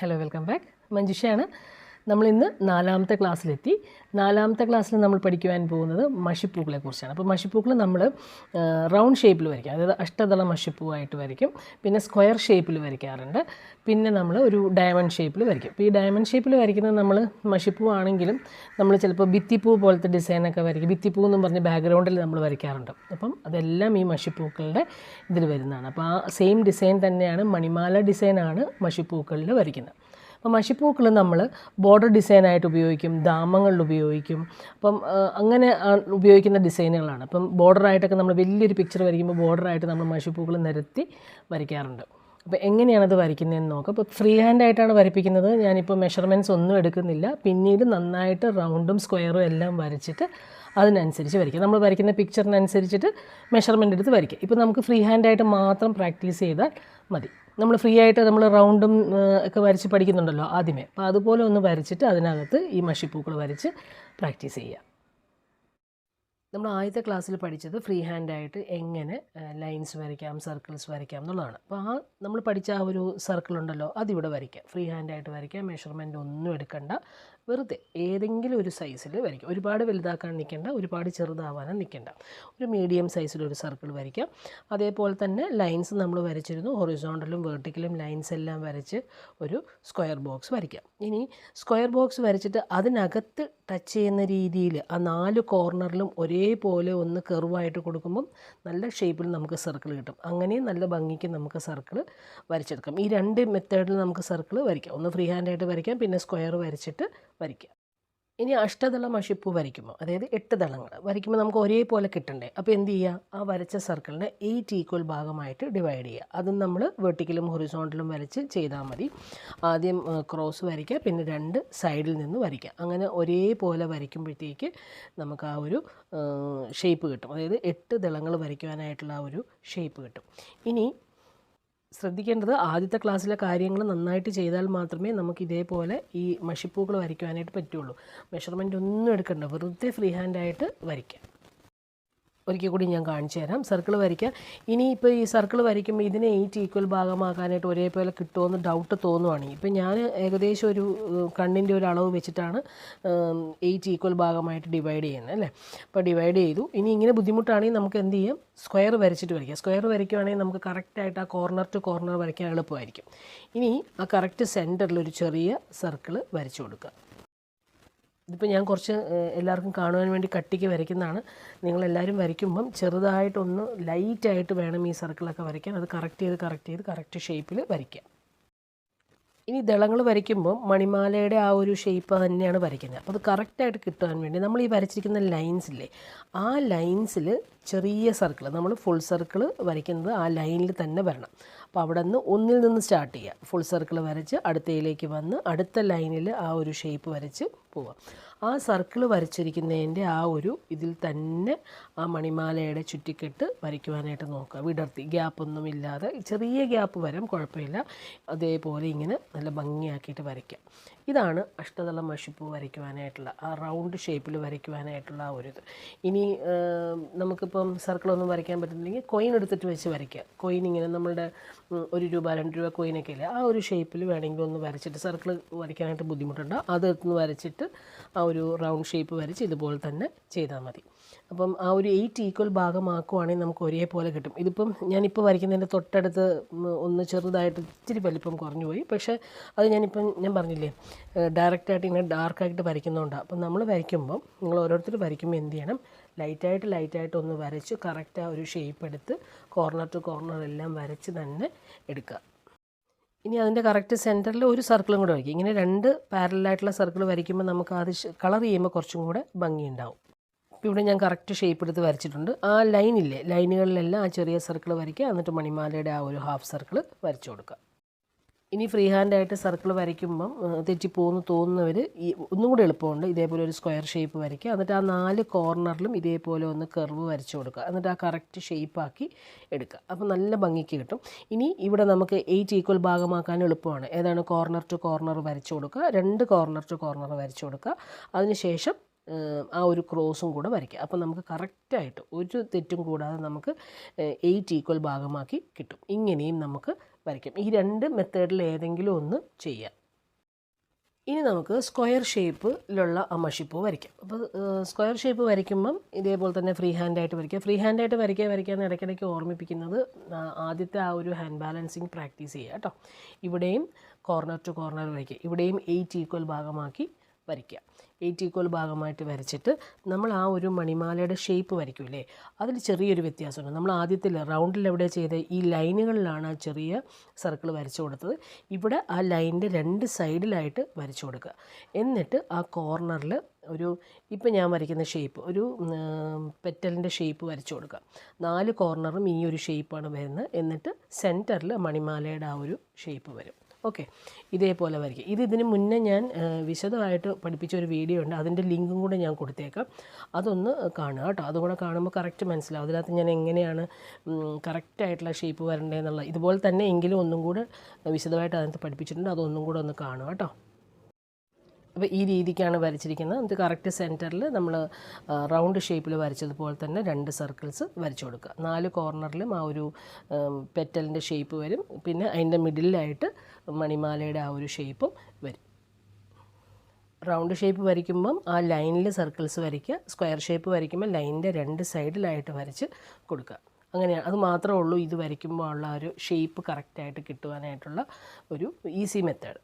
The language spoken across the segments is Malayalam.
Hello welcome back മഞ്ജുഷയാണ്. നമ്മളിന്ന് നാലാമത്തെ ക്ലാസ്സിലെത്തി. നാലാമത്തെ ക്ലാസ്സിൽ നമ്മൾ പഠിക്കുവാൻ പോകുന്നത് മഷിപ്പൂക്കളെ കുറിച്ചാണ് അപ്പോൾ മഷിപ്പൂക്കൾ നമ്മൾ റൗണ്ട് ഷേപ്പിൽ വരയ്ക്കും. അതായത് അഷ്ടദള മഷിപ്പൂവായിട്ട് വരയ്ക്കും. പിന്നെ സ്ക്വയർ ഷേപ്പിൽ വരയ്ക്കാറുണ്ട്. പിന്നെ നമ്മൾ ഒരു ഡയമണ്ട് ഷേപ്പിൽ വരയ്ക്കും. അപ്പോൾ ഈ ഡയമണ്ട് ഷേപ്പിൽ വരയ്ക്കുന്നത് നമ്മൾ മഷിപ്പൂ ആണെങ്കിലും നമ്മൾ ചിലപ്പോൾ ഭിത്തിപ്പൂ പോലത്തെ ഡിസൈനൊക്കെ വരയ്ക്കും. ഭിത്തിപ്പൂ എന്നും പറഞ്ഞ് ബാക്ക്ഗ്രൗണ്ടിൽ നമ്മൾ വരയ്ക്കാറുണ്ട്. അപ്പം അതെല്ലാം ഈ മഷിപ്പൂക്കളുടെ ഇതിൽ വരുന്നതാണ്. അപ്പോൾ ആ സെയിം ഡിസൈൻ തന്നെയാണ് മണിമാല ഡിസൈനാണ് മഷിപ്പൂക്കളിൽ വരയ്ക്കുന്നത്. അപ്പോൾ മഷിപ്പൂക്കൾ നമ്മൾ ബോർഡർ ഡിസൈനായിട്ട് ഉപയോഗിക്കും ദാമങ്ങളിൽ ഉപയോഗിക്കും. അപ്പം അങ്ങനെ ഉപയോഗിക്കുന്ന ഡിസൈനുകളാണ് അപ്പം ബോർഡറായിട്ടൊക്കെ നമ്മൾ വലിയൊരു പിക്ചർ വരയ്ക്കുമ്പോൾ ബോർഡറായിട്ട് നമ്മൾ മഷിപ്പൂക്കൾ നിരത്തി വരയ്ക്കാറുണ്ട്. അപ്പോൾ എങ്ങനെയാണത് വരയ്ക്കുന്നതെന്ന് നോക്കാം. അപ്പോൾ ഫ്രീ ഹാൻഡ് ആയിട്ടാണ് വരപ്പിക്കുന്നത് ഞാനിപ്പോൾ മെഷർമെന്റ്സ് ഒന്നും എടുക്കുന്നില്ല. പിന്നീട് നന്നായിട്ട് റൗണ്ടും സ്ക്വയറും എല്ലാം വരച്ചിട്ട് അതിനനുസരിച്ച് വരയ്ക്കുക നമ്മൾ വരയ്ക്കുന്ന പിക്ചറിനനുസരിച്ചിട്ട് മെഷർമെന്റ് എടുത്ത് വരയ്ക്കുക ഇപ്പോൾ നമുക്ക് ഫ്രീ ഹാൻഡായിട്ട് മാത്രം പ്രാക്ടീസ് ചെയ്താൽ മതി. നമ്മൾ ഫ്രീ ആയിട്ട് നമ്മൾ റൗണ്ടും ഒക്കെ വരച്ച് പഠിക്കുന്നുണ്ടല്ലോ ആദ്യമേ. അപ്പോൾ അതുപോലെ ഒന്ന് വരച്ചിട്ട് അതിനകത്ത് ഈ മഷിപ്പൂക്കൾ വരച്ച് പ്രാക്ടീസ് ചെയ്യുക നമ്മൾ ആദ്യത്തെ ക്ലാസ്സിൽ പഠിച്ചത് ഫ്രീ ഹാൻഡായിട്ട് എങ്ങനെ ലൈൻസ് വരയ്ക്കാം സർക്കിൾസ് വരയ്ക്കാം എന്നുള്ളതാണ്. അപ്പോൾ ആ നമ്മൾ പഠിച്ച ആ ഒരു സർക്കിൾ ഉണ്ടല്ലോ അതിവിടെ വരയ്ക്കാം. ഫ്രീ ഹാൻഡായിട്ട് വരയ്ക്കാം മെഷർമെന്റ് ഒന്നും എടുക്കണ്ട. വെറുതെ ഏതെങ്കിലും ഒരു സൈസിൽ വരയ്ക്കാം. ഒരുപാട് വലുതാക്കാൻ നിൽക്കേണ്ട ഒരുപാട് ചെറുതാവാനും നിൽക്കേണ്ട. ഒരു മീഡിയം സൈസിലൊരു സർക്കിൾ വരയ്ക്കാം. അതേപോലെ തന്നെ ലൈൻസ് നമ്മൾ വരച്ചിരുന്നു. ഹൊറിസോണ്ടലും വേർട്ടിക്കലും ലൈൻസ് എല്ലാം വരച്ച് ഒരു സ്ക്വയർ ബോക്സ് വരയ്ക്കാം. ഇനി സ്ക്വയർ ബോക്സ് വരച്ചിട്ട് അതിനകത്ത് ടച്ച് ചെയ്യുന്ന രീതിയിൽ ആ നാല് കോർണറിലും ഒരേപോലെ ഒന്ന് കെർവായിട്ട് കൊടുക്കുമ്പം നല്ല ഷേപ്പിൽ നമുക്ക് സർക്കിൾ കിട്ടും. അങ്ങനെ നല്ല ഭംഗിക്ക് നമുക്ക് സർക്കിൾ വരച്ചെടുക്കാം. ഈ രണ്ട് മെത്തേഡിൽ നമുക്ക് സർക്കിൾ വരയ്ക്കാം. ഒന്ന് ഫ്രീ ഹാൻഡായിട്ട് വരയ്ക്കാം. പിന്നെ സ്ക്വയർ വരച്ചിട്ട് വരയ്ക്കാം ഇനി അഷ്ടദള മഷിപ്പൂ വരയ്ക്കുമ്പോൾ അതായത് എട്ട് ദളങ്ങൾ വരയ്ക്കുമ്പോൾ നമുക്ക് ഒരേപോലെ കിട്ടണ്ടേ? അപ്പോൾ എന്ത് ചെയ്യുക? ആ വരച്ച സർക്കിളിനെ എയ്റ്റ് ഈക്വൽ ഭാഗമായിട്ട് ഡിവൈഡ് ചെയ്യുക. അതും നമ്മൾ വെർട്ടിക്കലും ഹൊറിസോണ്ടലും വരച്ച് ചെയ്താൽ മതി. ആദ്യം ക്രോസ് വരയ്ക്കുക പിന്നെ രണ്ട് സൈഡിൽ നിന്ന് വരയ്ക്കുക. അങ്ങനെ ഒരേപോലെ വരയ്ക്കുമ്പോഴത്തേക്ക് നമുക്ക് ആ ഒരു ഷേപ്പ് കിട്ടും. അതായത് എട്ട് ദളങ്ങൾ വരയ്ക്കുവാനായിട്ടുള്ള ആ ഒരു ഷേപ്പ് കിട്ടും. ഇനി ശ്രദ്ധിക്കേണ്ടത് ആദ്യത്തെ ക്ലാസ്സിലെ കാര്യങ്ങൾ നന്നായിട്ട് ചെയ്താൽ മാത്രമേ നമുക്ക് ഇതേപോലെ ഈ മഷിപ്പൂക്കൾ വരയ്ക്കുവാനായിട്ട് പറ്റുള്ളൂ. മെഷർമെന്റ് ഒന്നും എടുക്കണ്ട. വെറുതെ ഫ്രീ ഹാൻഡായിട്ട് വരയ്ക്കാം. ഒരിക്കൽ കൂടി ഞാൻ കാണിച്ചു തരാം. സർക്കിൾ വരയ്ക്കാം. ഇനി ഇപ്പോൾ ഈ സർക്കിൾ വരയ്ക്കുമ്പോൾ ഇതിനെ എയ്റ്റ് ഈക്വൽ ഭാഗമാക്കാനായിട്ട് ഒരേപോലെ കിട്ടുമെന്ന് ഡൗട്ട് തോന്നുവാണ്. ഇപ്പം ഞാൻ ഏകദേശം ഒരു കണ്ണിന്റെ ഒരു അളവ് വെച്ചിട്ടാണ് എയ്റ്റ് ഈക്വൽ ഭാഗമായിട്ട് ഡിവൈഡ് ചെയ്യുന്നത് അല്ലേ? അപ്പോൾ ഡിവൈഡ് ചെയ്തു. ഇനി ഇങ്ങനെ ബുദ്ധിമുട്ടാണെങ്കിൽ നമുക്ക് എന്ത് ചെയ്യാം? സ്ക്വയർ വരച്ചിട്ട് വരയ്ക്കാം. സ്ക്വയർ വരയ്ക്കുവാണെങ്കിൽ നമുക്ക് കറക്റ്റായിട്ട് ആ കോർണർ ടു കോർണർ വരയ്ക്കാൻ എളുപ്പമായിരിക്കും. ഇനി ആ കറക്റ്റ് സെന്ററിൽ ഒരു ചെറിയ സർക്കിൾ വരച്ചു കൊടുക്കുക. ഇതിപ്പോൾ ഞാൻ കുറച്ച് എല്ലാവർക്കും കാണുവാൻ വേണ്ടി കട്ടിക്ക് വരയ്ക്കുന്നതാണ്. നിങ്ങളെല്ലാവരും വരയ്ക്കുമ്പം ചെറുതായിട്ടൊന്ന് ലൈറ്റായിട്ട് വേണം ഈ സർക്കിളൊക്കെ വരയ്ക്കാൻ. അത് കറക്റ്റ് ചെയ്ത് കറക്റ്റ് ചെയ്ത് കറക്റ്റ് ഷേപ്പിൽ വരയ്ക്കുക. ഇനി ദളങ്ങൾ വരയ്ക്കുമ്പോൾ മണിമാലയുടെ ആ ഒരു ഷേപ്പ് തന്നെയാണ് വരയ്ക്കുന്നത്. അപ്പോൾ അത് കറക്റ്റായിട്ട് കിട്ടാൻ വേണ്ടി നമ്മൾ ഈ വരച്ചിരിക്കുന്ന ലൈൻസില്ലേ ആ ലൈൻസിൽ ചെറിയ സർക്കിൾ നമ്മൾ ഫുൾ സർക്കിൾ വരയ്ക്കുന്നത് ആ ലൈനിൽ തന്നെ വരണം. അപ്പോൾ അവിടെ നിന്ന് ഒന്നിൽ നിന്ന് സ്റ്റാർട്ട് ചെയ്യുക. ഫുൾ സർക്കിൾ വരച്ച് അടുത്തയിലേക്ക് വന്ന് അടുത്ത ലൈനിൽ ആ ഒരു ഷേപ്പ് വരച്ച് പോവുക. ആ സർക്കിൾ വരച്ചിരിക്കുന്നതിന്റെ ആ ഒരു ഇതിൽ തന്നെ ആ മണിമാലയുടെ ചുറ്റിക്കെട്ട് വരയ്ക്കുവാനായിട്ട് നോക്കുക. വിടർത്തി. ഗ്യാപ്പൊന്നും ഇല്ലാതെ ചെറിയ ഗ്യാപ്പ് വരാം കുഴപ്പമില്ല. അതേപോലെ ഇങ്ങനെ നല്ല ഭംഗിയാക്കിയിട്ട് വരയ്ക്കാം. ഇതാണ് അഷ്ടതലം മഷിപ്പ് വരയ്ക്കുവാനായിട്ടുള്ള ആ റൗണ്ട് ഷേപ്പിൽ വരയ്ക്കുവാനായിട്ടുള്ള ആ ഒരു ഇത് ഇനി നമുക്കിപ്പം സർക്കിളൊന്നും വരയ്ക്കാൻ പറ്റുന്നില്ലെങ്കിൽ കോയിൻ എടുത്തിട്ട് വെച്ച് വരയ്ക്കുക കോയിൻ ഇങ്ങനെ നമ്മളുടെ ഒരു രൂപ രണ്ട് രൂപ കോയിനൊക്കെ ഇല്ലേ ആ ഒരു ഷേപ്പിൽ വേണമെങ്കിൽ ഒന്ന് വരച്ചിട്ട് സർക്കിൾ വരയ്ക്കാനായിട്ട് ബുദ്ധിമുട്ടുണ്ട്. അതൊന്ന് വരച്ചിട്ട് ആ ഒരു റൗണ്ട് ഷേപ്പ് വരച്ച് ഇതുപോലെ തന്നെ ചെയ്താൽ മതി. അപ്പം ആ ഒരു എയ്റ്റ് ഈക്വൽ ഭാഗമാക്കുവാണെങ്കിൽ നമുക്ക് ഒരേപോലെ കിട്ടും. ഇതിപ്പം ഞാനിപ്പോൾ വരയ്ക്കുന്നതിന്റെ തൊട്ടടുത്ത് ഒന്ന് ചെറുതായിട്ട് ഇച്ചിരി വലിപ്പം കുറഞ്ഞു പോയി പക്ഷേ അത് ഞാനിപ്പം ഞാൻ പറഞ്ഞില്ലേ ഡയറക്റ്റായിട്ട് ഇങ്ങനെ ഡാർക്കായിട്ട് വരയ്ക്കുന്നതുകൊണ്ടാണ് അപ്പം നമ്മൾ വരയ്ക്കുമ്പം നിങ്ങൾ ഓരോരുത്തർ വരയ്ക്കുമ്പോൾ എന്ത് ചെയ്യണം? ലൈറ്റായിട്ട് ലൈറ്റായിട്ട് ഒന്ന് വരച്ച് കറക്റ്റ് ആ ഒരു ഷേപ്പ് എടുത്ത് കോർണർ ടു കോർണർ എല്ലാം വരച്ച് തന്നെ എടുക്കുക. ഇനി അതിന്റെ കറക്റ്റ് സെന്ററിൽ ഒരു സർക്കിളും കൂടെ വരയ്ക്കും ഇങ്ങനെ രണ്ട് പാരലായിട്ടുള്ള സർക്കിൾ വരയ്ക്കുമ്പോൾ നമുക്ക് അത് കളർ ചെയ്യുമ്പോൾ കുറച്ചും കൂടെ ഭംഗിയുണ്ടാവും ഇപ്പോൾ ഇവിടെ ഞാൻ കറക്റ്റ് ഷേപ്പ് എടുത്ത് വരച്ചിട്ടുണ്ട്. ആ ലൈനില്ലേ ലൈനുകളിലെല്ലാം ആ ചെറിയ സർക്കിൾ വരയ്ക്കുക. എന്നിട്ട് മണിമാലയുടെ ആ ഒരു ഹാഫ് സർക്കിൾ വരച്ചു കൊടുക്കുക. ഇനി ഫ്രീ ഹാൻഡായിട്ട് സർക്കിൾ വരയ്ക്കുമ്പം തെറ്റി തെറ്റിപ്പോകുന്നു തോന്നുന്നവർ ഈ ഒന്നും കൂടി എളുപ്പമുണ്ട്. ഇതേപോലെ ഒരു സ്ക്വയർ ഷേപ്പ് വരയ്ക്കുക. എന്നിട്ട് ആ നാല് കോർണറിലും ഇതേപോലെ ഒന്ന് കർവ് വരച്ചു കൊടുക്കുക. എന്നിട്ട് ആ കറക്റ്റ് ഷേപ്പാക്കി എടുക്കുക. അപ്പോൾ നല്ല ഭംഗിക്ക് കിട്ടും. ഇനി ഇവിടെ നമുക്ക് എയ്റ്റ് ഈക്വൽ ഭാഗമാക്കാൻ എളുപ്പമാണ്. ഏതാണ്? കോർണർ ടു കോർണർ വരച്ചു കൊടുക്കുക. രണ്ട് കോർണർ ടു കോർണർ വരച്ചു കൊടുക്കുക. അതിനുശേഷം ആ ഒരു ക്രോസും കൂടെ വരയ്ക്കുക അപ്പോൾ നമുക്ക് കറക്റ്റായിട്ട് ഒരു തെറ്റും കൂടാതെ നമുക്ക് എയ്റ്റ് ഈക്വൽ ഭാഗമാക്കി കിട്ടും. ഇങ്ങനെയും നമുക്ക് വരയ്ക്കാം. ഈ രണ്ട് മെത്തേഡിൽ ഏതെങ്കിലും ഒന്ന് ചെയ്യാം. ഇനി നമുക്ക് സ്ക്വയർ ഷേപ്പിലുള്ള അമ്മഷിപ്പ് വരയ്ക്കാം. അപ്പോൾ സ്ക്വയർ ഷേപ്പ് വരയ്ക്കുമ്പം ഇതേപോലെ തന്നെ ഫ്രീ ഹാൻഡായിട്ട് വരയ്ക്കുക ഫ്രീ ഹാൻഡായിട്ട് വരയ്ക്കുക എന്ന് ഇടയ്ക്കിടയ്ക്ക് ഓർമ്മിപ്പിക്കുന്നത് ആദ്യത്തെ ആ ഒരു ഹാൻഡ് ബാലൻസിങ് പ്രാക്ടീസ് ചെയ്യുക കേട്ടോ. ഇവിടെയും കോർണർ ടു കോർണർ വരയ്ക്കുക. ഇവിടെയും എയ്റ്റ് ഈക്വൽ ഭാഗമാക്കി വരയ്ക്കുക. എയ്റ്റ് ഈക്വൽ ഭാഗമായിട്ട് വരച്ചിട്ട് നമ്മൾ ആ ഒരു മണിമാലയുടെ ഷേപ്പ് വരയ്ക്കൂലേ? അതിൽ ചെറിയൊരു വ്യത്യാസമുണ്ട്. നമ്മൾ ആദ്യത്തിൽ റൗണ്ടിൽ എവിടെ ചെയ്ത്? ഈ ലൈനുകളിലാണ് ആ ചെറിയ സർക്കിൾ വരച്ചു കൊടുത്തത്. ഇവിടെ ആ ലൈനിന്റെ രണ്ട് സൈഡിലായിട്ട് വരച്ചു കൊടുക്കുക. എന്നിട്ട് ആ കോർണറിൽ ഒരു ഇപ്പം ഞാൻ വരയ്ക്കുന്ന ഷേപ്പ് ഒരു പെറ്റലിന്റെ ഷേപ്പ് വരച്ചു കൊടുക്കുക. നാല് കോർണറും ഈ ഒരു ഷേപ്പാണ് വരുന്നത്. എന്നിട്ട് സെന്ററിൽ മണിമാലയുടെ ആ ഒരു ഷേപ്പ് വരും. ഓക്കെ. ഇതേപോലെ വരയ്ക്കുക ഇത് ഇതിന് മുന്നേ ഞാൻ വിശദമായിട്ട് പഠിപ്പിച്ച ഒരു വീഡിയോ ഉണ്ട്. അതിന്റെ ലിങ്കും കൂടെ ഞാൻ കൊടുത്തേക്കാം. അതൊന്ന് കാണുക കേട്ടോ. അതുകൂടെ കാണുമ്പോൾ കറക്റ്റ് മനസ്സിലാവും. അതിനകത്ത് ഞാൻ എങ്ങനെയാണ് കറക്റ്റായിട്ടുള്ള ഷേപ്പ് വരേണ്ടതെന്നുള്ള ഇതുപോലെ തന്നെ എങ്കിലും ഒന്നും കൂടെ വിശദമായിട്ട് അതിനകത്ത് പഠിപ്പിച്ചിട്ടുണ്ട്. അതൊന്നും കൂടെ ഒന്ന് കാണുക കേട്ടോ. അപ്പോൾ ഈ രീതിക്കാണ് വരച്ചിരിക്കുന്നത്. എന്നിട്ട് കറക്റ്റ് സെന്ററിൽ നമ്മൾ റൗണ്ട് ഷേപ്പിൽ വരച്ചതുപോലെ തന്നെ രണ്ട് സർക്കിൾസ് വരച്ചു കൊടുക്കുക. നാല് കോർണറിലും ആ ഒരു പെറ്റലിന്റെ ഷേപ്പ് വരും. പിന്നെ അതിന്റെ മിഡിലായിട്ട് മണിമാലയുടെ ആ ഒരു ഷേപ്പും വരും. റൗണ്ട് ഷേപ്പ് വരയ്ക്കുമ്പം ആ ലൈനിൽ സർക്കിൾസ് വരയ്ക്കുക. സ്ക്വയർ ഷേപ്പ് വരയ്ക്കുമ്പോൾ ലൈനിന്റെ രണ്ട് സൈഡിലായിട്ട് വരച്ച് കൊടുക്കുക. അങ്ങനെയാണ് അത് മാത്രമേ ഉള്ളൂ ഇത് വരയ്ക്കുമ്പോൾ ഉള്ള ആ ഒരു ഷേപ്പ് കറക്റ്റായിട്ട് കിട്ടുവാനായിട്ടുള്ള ഒരു ഈസി മെത്തേഡ്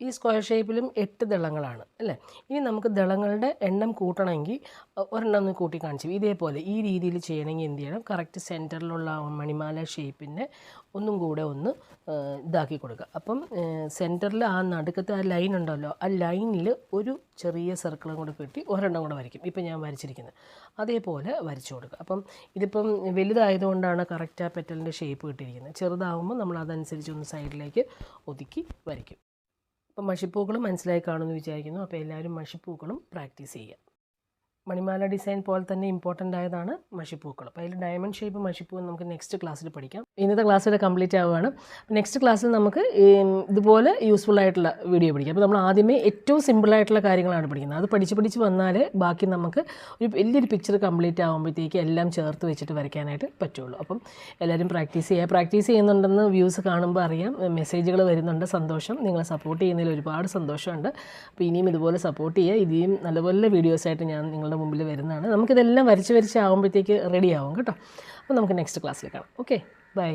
ഈ സ്ക്വയർ ഷേപ്പിലും എട്ട് ദളങ്ങളാണ് അല്ലേ? ഇനി നമുക്ക് ദളങ്ങളുടെ എണ്ണം കൂട്ടണമെങ്കിൽ ഒരെണ്ണം ഒന്ന് കൂട്ടി കാണിച്ചു ഇതേപോലെ ഈ രീതിയിൽ ചെയ്യണമെങ്കിൽ എന്ത് ചെയ്യണം? കറക്റ്റ് സെന്ററിലുള്ള മണിമാല ഷേപ്പിന്റെ ഒന്നും കൂടെ ഒന്ന് ഇതാക്കി കൊടുക്കുക. അപ്പം സെന്ററിൽ ആ നടുക്കത്തെ ആ ലൈൻ ഉണ്ടല്ലോ ആ ലൈനിൽ ഒരു ചെറിയ സർക്കിളും കൂടെ കിട്ടി ഒരെണ്ണം കൂടെ വരയ്ക്കും. ഇപ്പം ഞാൻ വരച്ചിരിക്കുന്നത്. അതേപോലെ വരച്ചു കൊടുക്കുക. അപ്പം ഇതിപ്പം വലുതായതുകൊണ്ടാണ് കറക്റ്റ് ആ പെറ്റലിന്റെ ഷേപ്പ് കിട്ടിയിരിക്കുന്നത്. ചെറുതാവുമ്പോൾ നമ്മൾ അതനുസരിച്ച് ഒന്ന് സൈഡിലേക്ക് ഒതുക്കി വരയ്ക്കും. അപ്പം മഷിപ്പൂക്കളും മനസ്സിലായി കാണുമെന്ന് വിചാരിക്കുന്നു. അപ്പോൾ എല്ലാവരും മഷിപ്പൂക്കളും പ്രാക്ടീസ് ചെയ്യുക. മണിമാല ഡിസൈൻ പോലെ തന്നെ ഇമ്പോർട്ടന്റ് ആയതാണ് മഷിപ്പൂക്കൾ. അപ്പോൾ അതിൽ ഡയമണ്ട് ഷേപ്പ് മഷിപ്പൂ നമുക്ക് നെക്സ്റ്റ് ക്ലാസ്സിൽ പഠിക്കാം. ഇന്നത്തെ ക്ലാസ് ഇവിടെ കംപ്ലീറ്റ് ആവുകയാണ്. നെക്സ്റ്റ് ക്ലാസ്സിൽ നമുക്ക് ഇതുപോലെ യൂസ്ഫുൾ ആയിട്ടുള്ള വീഡിയോ പഠിക്കാം. അപ്പോൾ നമ്മൾ ആദ്യമേ ഏറ്റവും സിമ്പിൾ ആയിട്ടുള്ള കാര്യങ്ങളാണ് പഠിക്കുന്നത്. അത് പഠിച്ച് പഠിച്ച് വന്നാൽ ബാക്കി നമുക്ക് ഒരു വലിയൊരു പിക്ചർ കംപ്ലീറ്റ് ആകുമ്പോഴത്തേക്ക് എല്ലാം ചേർത്ത് വെച്ചിട്ട് വരയ്ക്കാനായിട്ട് പറ്റുള്ളൂ. അപ്പം എല്ലാവരും പ്രാക്ടീസ് ചെയ്യുക. പ്രാക്ടീസ് ചെയ്യുന്നുണ്ടെന്ന് വ്യൂസ് കാണുമ്പോൾ അറിയാം. മെസ്സേജുകൾ വരുന്നുണ്ട്. സന്തോഷം. നിങ്ങളെ സപ്പോർട്ട് ചെയ്യുന്നതിൽ ഒരുപാട് സന്തോഷമുണ്ട്. അപ്പോൾ ഇനിയും ഇതുപോലെ സപ്പോർട്ട് ചെയ്യുക. ഇനിയും നല്ലപോലെ വീഡിയോസായിട്ട് ഞാൻ നിങ്ങളുടെ മുമ്പിൽ വരുന്നതാണ്. നമുക്കിതെല്ലാം വരച്ച് വരച്ച് ആകുമ്പോഴത്തേക്ക് ആവും കേട്ടോ. അപ്പോൾ നമുക്ക് നെക്സ്റ്റ് ക്ലാസ്സിൽ കാണാം. Okay bye